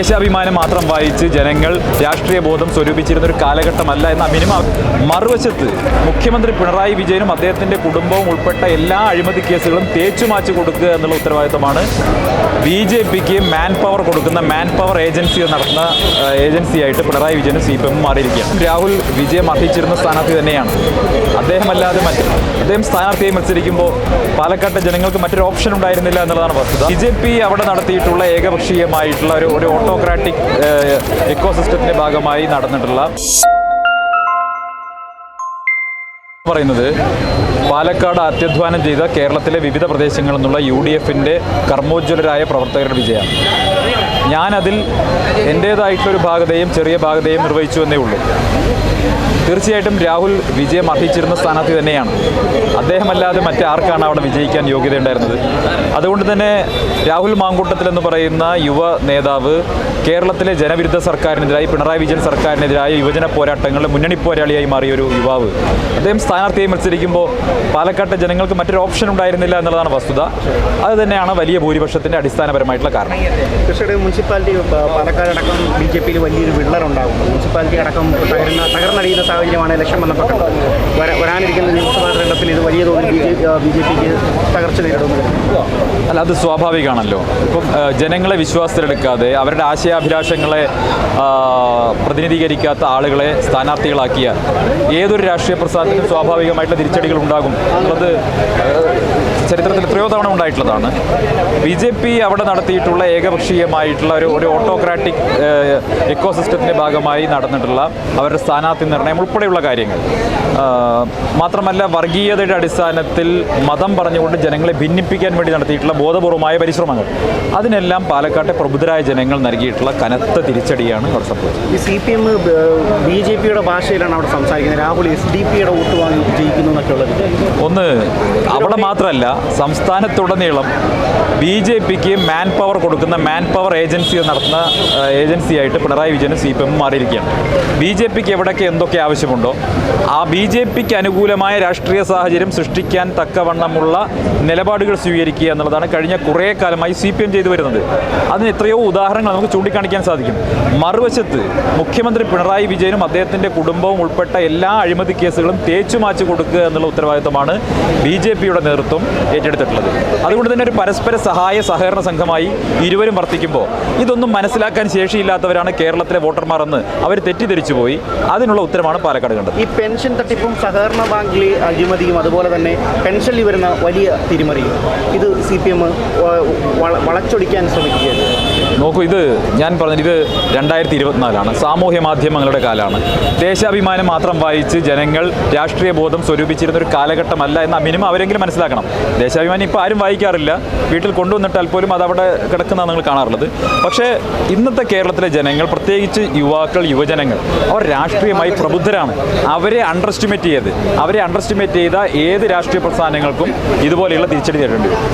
ദേശാഭിമാനം മാത്രം വായിച്ച് ജനങ്ങൾ രാഷ്ട്രീയ ബോധം സ്വരൂപിച്ചിരുന്ന ഒരു കാലഘട്ടമല്ല എന്ന മിനിമം മറുവശത്ത് മുഖ്യമന്ത്രി പിണറായി വിജയനും അദ്ദേഹത്തിന്റെ കുടുംബവും ഉൾപ്പെട്ട എല്ലാ അഴിമതി കേസുകളും തേച്ചുമാച്ചു കൊടുക്കുക എന്നുള്ള ഉത്തരവാദിത്തമാണ് ബി ജെ പിക്ക് മാൻ പവർ കൊടുക്കുന്ന മാൻ പവർ ഏജൻസി നടത്തുന്ന ഏജൻസിയായിട്ട് പിണറായി വിജയനും സി പി എമ്മും മാറിയിരിക്കുകയാണ്. രാഹുൽ വിജയം അർഹിച്ചിരുന്ന സ്ഥാനാർത്ഥി തന്നെയാണ്. അദ്ദേഹമല്ലാതെ മറ്റ് അദ്ദേഹം സ്ഥാനാർത്ഥിയെ മത്സരിക്കുമ്പോൾ പാലക്കാട്ടെ ജനങ്ങൾക്ക് മറ്റൊരു ഓപ്ഷൻ ഉണ്ടായിരുന്നില്ല എന്നുള്ളതാണ് വസ്തുത. ബി ജെ പി അവിടെ നടത്തിയിട്ടുള്ള ഏകപക്ഷീയമായിട്ടുള്ള ഒരു ഒരു ഓട്ടോക്രാറ്റിക് ഇക്കോസിസ്റ്റത്തിന്റെ ഭാഗമായി നടന്നിട്ടുള്ള പറയുന്നത് പാലക്കാട് അത്യധ്വാനം ചെയ്ത കേരളത്തിലെ വിവിധ പ്രദേശങ്ങളിൽ നിന്നുള്ള യു ഡി എഫിന്റെ കർമ്മോജ്വലരായ പ്രവർത്തകരുടെ വിജയമാണ്. ഞാനതിൽ എന്റേതായിട്ടുള്ളൊരു ഭാഗതയും ചെറിയ ഭാഗതയും നിർവഹിച്ചു എന്നേ ഉള്ളൂ. തീർച്ചയായിട്ടും രാഹുൽ വിജയം അർഹിച്ചിരുന്ന സ്ഥാനാർത്ഥി തന്നെയാണ്. അദ്ദേഹമല്ലാതെ മറ്റാർക്കാണ് അവിടെ വിജയിക്കാൻ യോഗ്യതയുണ്ടായിരുന്നത്? അതുകൊണ്ട് തന്നെ രാഹുൽ മാങ്കൂട്ടത്തിൽ എന്ന് പറയുന്ന യുവ നേതാവ് കേരളത്തിലെ ജനവിരുദ്ധ സർക്കാരിനെതിരായി പിണറായി വിജയൻ സർക്കാരിനെതിരായ യുവജന പോരാട്ടങ്ങളുടെ മുന്നണി പോരാളിയായി മാറിയ ഒരു യുവാവ്. അദ്ദേഹം സ്ഥാനാർത്ഥിയായി മത്സരിക്കുമ്പോൾ പാലക്കാട്ടെ ജനങ്ങൾക്ക് മറ്റൊരു ഓപ്ഷൻ ഉണ്ടായിരുന്നില്ല എന്നുള്ളതാണ് വസ്തുത. അത് തന്നെയാണ് വലിയ ഭൂരിപക്ഷത്തിന്റെ അടിസ്ഥാനപരമായിട്ടുള്ള കാരണം. മുനിസിപ്പാലിറ്റി പാലക്കാട് അടക്കം ബി ജെ പിയിൽ വലിയൊരു വിള്ളറുണ്ടാകും മുനിസിപ്പാലിറ്റി അടക്കം തകരുന്ന തകർന്നടിയുന്ന സാഹചര്യമാണ് ഇലക്ഷൻ വന്നപ്പോൾ വരാനിരിക്കുന്ന നിയമസഭാ തെരഞ്ഞെടുപ്പിൽ ഇത് വലിയ തോതിൽ ബി ജെ പിക്ക് തകർച്ച നേരിടുന്നത് അല്ല അത് സ്വാഭാവികമാണല്ലോ. ഇപ്പം ജനങ്ങളെ വിശ്വാസത്തിലെടുക്കാതെ അവരുടെ ആശയാഭിലാഷങ്ങളെ പ്രതിനിധീകരിക്കാത്ത ആളുകളെ സ്ഥാനാർത്ഥികളാക്കിയ ഏതൊരു രാഷ്ട്രീയ പ്രസ്ഥാനത്തിനും സ്വാഭാവികമായിട്ടുള്ള തിരിച്ചടികൾ ഉണ്ടാകും. ആ, ചരിത്രത്തിൽ എത്രയോ തവണ ഉണ്ടായിട്ടുള്ളതാണ്. ബി ജെ പി അവിടെ നടത്തിയിട്ടുള്ള ഏകപക്ഷീയമായിട്ടുള്ള ഒരു ഒരു ഓട്ടോക്രാറ്റിക് ഇക്കോസിസ്റ്റത്തിന്റെ ഭാഗമായി നടന്നിട്ടുള്ള അവരുടെ സ്ഥാനാർത്ഥി നിർണയം ഉൾപ്പെടെയുള്ള കാര്യങ്ങൾ. മാത്രമല്ല വർഗീയതയുടെ അടിസ്ഥാനത്തിൽ മതം പറഞ്ഞുകൊണ്ട് ജനങ്ങളെ ഭിന്നിപ്പിക്കാൻ വേണ്ടി നടത്തിയിട്ടുള്ള ബോധപൂർവമായ പരിശ്രമങ്ങൾ. അതിനെല്ലാം പാലക്കാട്ടെ പ്രബുദ്ധരായ ജനങ്ങൾ നൽകിയിട്ടുള്ള കനത്ത തിരിച്ചടിയാണ് അവിടെ സംഭവിച്ചത്. ഈ C P M B J പിയുടെ ഭാഷയിലാണ് അവിടെ സംസാരിക്കുന്നത്. രാഹുൽ എസ് ഡി പിയുടെ വോട്ട് വാങ്ങി ജയിക്കുന്നു എന്നൊക്കെയുള്ളത് ഒന്ന് അവിടെ മാത്രമല്ല സംസ്ഥാനത്തുടനീളം ബി ജെ പിക്ക് മാൻ പവർ കൊടുക്കുന്ന മാൻ പവർ ഏജൻസി നടത്തുന്ന ഏജൻസിയായിട്ട് പിണറായി വിജയനും സി പി എമ്മും മാറിയിരിക്കുകയാണ്. ബി ജെ പിക്ക് എവിടെയൊക്കെ എന്തൊക്കെ ആവശ്യമുണ്ടോ ആ ബി ജെ പിക്ക് അനുകൂലമായ രാഷ്ട്രീയ സാഹചര്യം സൃഷ്ടിക്കാൻ തക്കവണ്ണമുള്ള നിലപാടുകൾ സ്വീകരിക്കുക എന്നുള്ളതാണ് കഴിഞ്ഞ കുറേ കാലമായി സി പി എം ചെയ്തു വരുന്നത്. അതിന് എത്രയോ ഉദാഹരണങ്ങൾ നമുക്ക് ചൂണ്ടിക്കാണിക്കാൻ സാധിക്കും. മറുവശത്ത് മുഖ്യമന്ത്രി പിണറായി വിജയനും അദ്ദേഹത്തിന്റെ കുടുംബവും ഉൾപ്പെട്ട എല്ലാ അഴിമതി കേസുകളും തേച്ചു മാച്ചു കൊടുക്കുക എന്നുള്ള ഉത്തരവാദിത്തമാണ് ബി ജെ പിയുടെ നേതൃത്വം. ഏറ്റെടുത്തിട്ടുള്ളത്. അതുകൊണ്ട് തന്നെ ഒരു പരസ്പര സഹായ സഹകരണ സംഘമായി ഇരുവരും വർത്തിക്കുമ്പോൾ ഇതൊന്നും മനസ്സിലാക്കാൻ ശേഷിയില്ലാത്തവരാണ് കേരളത്തിലെ വോട്ടർമാർ എന്ന് അവർ തെറ്റിദ്ധരിച്ചു പോയി. അതിനുള്ള ഉത്തരമാണ് പാലക്കാട് കണ്ടത്. ഈ പെൻഷൻ തട്ടിപ്പും സഹകരണ ബാങ്കിലെ അഴിമതിയും അതുപോലെ തന്നെ പെൻഷനിൽ വരുന്ന വലിയ തിരിമറിയും ഇത് സി പി എം വളച്ചൊടിക്കാൻ ശ്രമിക്കുകയാണ്. നോക്കൂ ഇത് ഞാൻ പറഞ്ഞത് ഇത് രണ്ടായിരത്തി ഇരുപത്തിനാലാണ് സാമൂഹ്യ മാധ്യമങ്ങളുടെ കാലമാണ് ദേശാഭിമാനം മാത്രം വായിച്ച് ജനങ്ങൾ രാഷ്ട്രീയ ബോധം സ്വരൂപിച്ചിരുന്ന ഒരു കാലഘട്ടമല്ല എന്ന മിനിമം അവരെങ്കിലും മനസ്സിലാക്കണം. ദേശാഭിമാനം ഇപ്പോൾ ആരും വായിക്കാറില്ല. വീട്ടിൽ കൊണ്ടുവന്നിട്ടാൽ പോലും അത് അവിടെ കിടക്കുന്നതാണ് നിങ്ങൾ കാണാറുള്ളത്. പക്ഷേ ഇന്നത്തെ കേരളത്തിലെ ജനങ്ങൾ പ്രത്യേകിച്ച് യുവാക്കൾ യുവജനങ്ങൾ അവർ രാഷ്ട്രീയമായി പ്രബുദ്ധരാണ്. അവരെ അണ്ടർ എസ്റ്റിമേറ്റ് ചെയ്ത് അവരെ അണ്ടർ എസ്റ്റിമേറ്റ് ചെയ്ത ഏത് രാഷ്ട്രീയ പ്രസ്ഥാനങ്ങൾക്കും ഇതുപോലെയുള്ള തിരിച്ചടി നേരിടേണ്ടി വരും.